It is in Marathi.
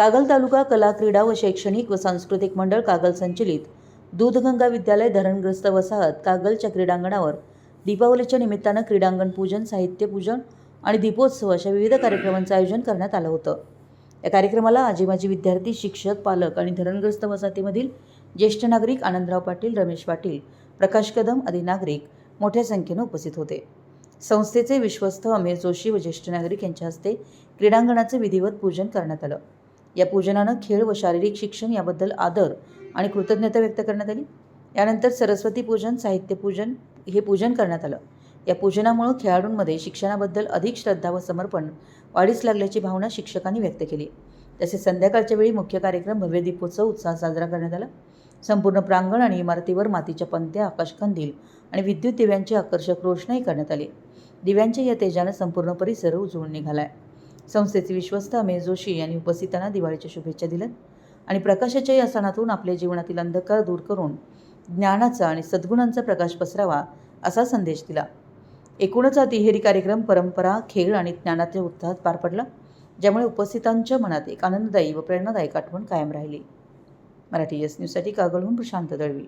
कागल तालुका कला क्रीडा व शैक्षणिक व सांस्कृतिक मंडळ कागल संचलित. दूधगंगा विद्यालय धरणग्रस्त वसाहत कागलच्या क्रीडांगणावर दीपावलीच्या निमित्तानं क्रीडांगण पूजन साहित्य पूजन आणि दीपोत्सव अशा विविध कार्यक्रमांचं आयोजन करण्यात आलं होतं. या कार्यक्रमाला आजी माजी विद्यार्थी शिक्षक पालक आणि धरणग्रस्त वसाहतीमधील ज्येष्ठ नागरिक आनंदराव पाटील रमेश पाटील प्रकाश कदम आदी नागरिक मोठ्या संख्येनं उपस्थित होते. संस्थेचे विश्वस्त अमेश जोशी व ज्येष्ठ नागरिक यांच्या हस्ते क्रीडांगणाचं विधिवत पूजन करण्यात आलं. या पूजनानं खेळ व शारीरिक शिक्षण याबद्दल आदर आणि कृतज्ञता व्यक्त करण्यात आली. यानंतर सरस्वती पूजन साहित्य पूजन हे पूजन करण्यात आलं. या पूजनामुळं खेळाडूंमध्ये शिक्षणाबद्दल अधिक श्रद्धा व समर्पण वाढीस लागल्याची भावना शिक्षकांनी व्यक्त केली. तसेच संध्याकाळच्या वेळी मुख्य कार्यक्रम भव्य दीपोत्सव उत्साह साजरा करण्यात आला. संपूर्ण प्रांगण आणि इमारतीवर मातीच्या पंत्या आकाशकंदील आणि विद्युत दिव्यांची आकर्षक रोषणाई करण्यात आली. दिव्यांच्या या तेजानं संपूर्ण परिसर उजळून निघालाय. संस्थेचे विश्वस्त अमेय जोशी यांनी उपस्थितांना दिवाळीच्या शुभेच्छा दिल्यात आणि प्रकाशाच्या या सणातून आपल्या जीवनातील अंधकार दूर करून ज्ञानाचा आणि सद्गुणांचा प्रकाश पसरावा असा संदेश दिला. एकूणच हा तिहेरी कार्यक्रम परंपरा खेळ आणि ज्ञानाच्या उत्साहात पार पडला ज्यामुळे उपस्थितांच्या मनात एक आनंददायी व प्रेरणादायक आठवण कायम राहिली. मराठी एस न्यूजसाठी कागलहून प्रशांत दळवी.